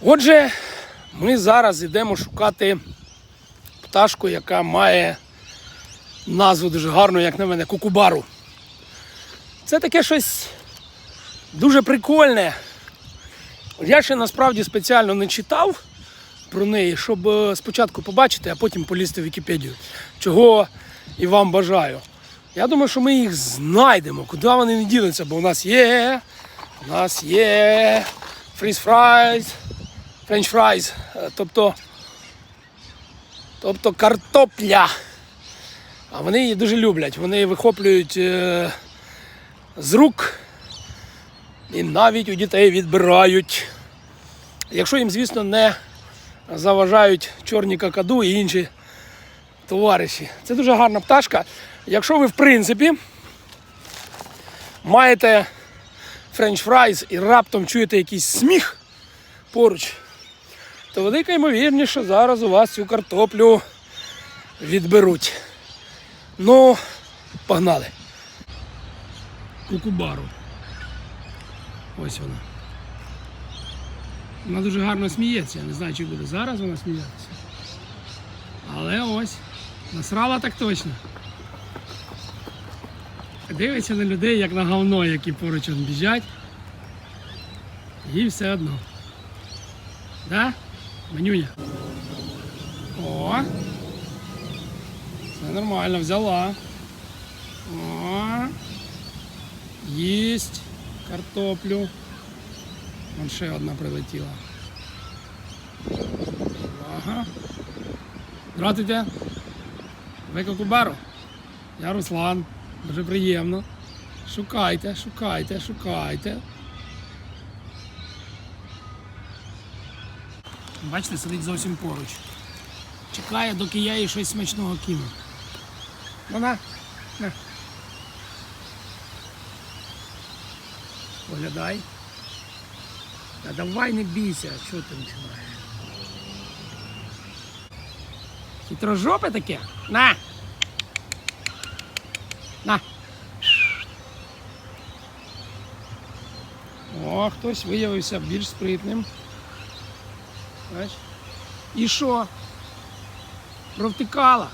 Отже, ми зараз йдемо шукати пташку, яка має назву дуже гарну, як на мене, кукубару. Це таке щось дуже прикольне. Я ще насправді спеціально не читав про неї, щоб е, спочатку побачити, а потім полізти в Вікіпедію. Чого і вам бажаю. Я думаю, що ми їх знайдемо, куди вони не дінуться, бо у нас є. У нас є фріз френч фрайз, е, тобто, тобто картопля. А вони її дуже люблять. Вони вихоплюють е, з рук і навіть у дітей відбирають. Якщо їм, звісно, не заважають чорні какаду і інші товариші. Це дуже гарна пташка. Якщо ви, в принципі, маєте френч фрайз і раптом чуєте якийсь сміх поруч, то велика ймовірність, що зараз у вас цю картоплю відберуть. Ну, погнали. Кукубару. Ось вона. Вона дуже гарно сміється. Я не знаю, чи буде зараз вона сміятися. Але ось, насрала так точно. Дивиться на людей, як на говно, які поруч біжать. І все одно. Да? Манюня. О! Все нормально, взяла. О! Їсть картоплю. Вон ще одна прилетіла. Ага. Здравствуйте. Ви Кокубару? Я Руслан. Дуже приємно. Шукайте, шукайте, шукайте. Бачите, сидить зовсім поруч. Чекає, доки я їй щось смачного кину. Вона. На. Поглядай. Та давай не бійся, що ти починаєш? Хитрожопе таке? На! На! О, хтось виявився більш спритним. Бач? І що? Провтикала.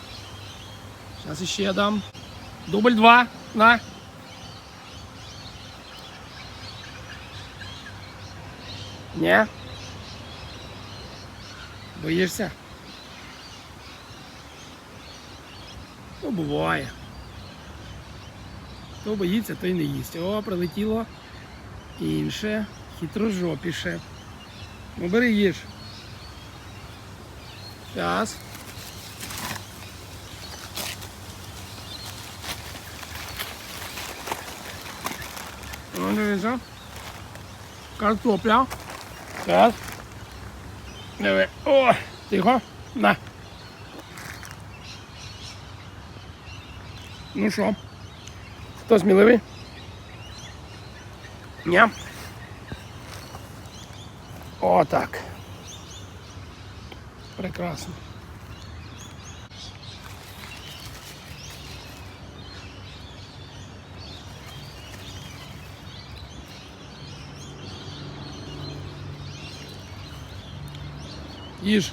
Зараз іще дам. Дубль два. На. Ні? Боїшся? Ну, буває. Хто боїться, той не їсть. О, прилетіло інше, хитрожопіше. Ну, бери їж. Зараз. Ну, дивіться. Картопля. Зараз. Диви. О, тихо. На. Ну що? Хто сміливий? Ні. О, так. Прекрасно. Їж.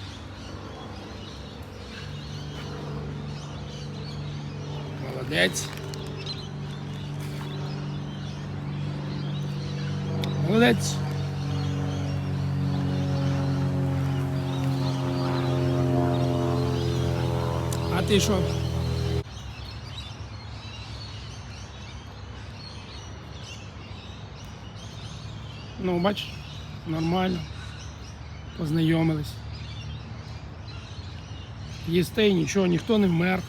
Молодець. Молодець. А ти що? Ну, бач, нормально. Познайомились. Їсте і нічого, ніхто не вмер.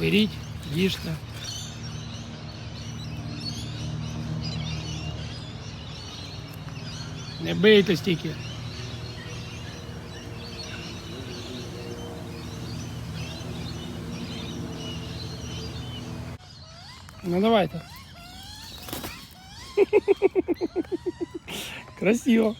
Беріть, їжте. Не бийте стільки. Ну давайте. Красиво.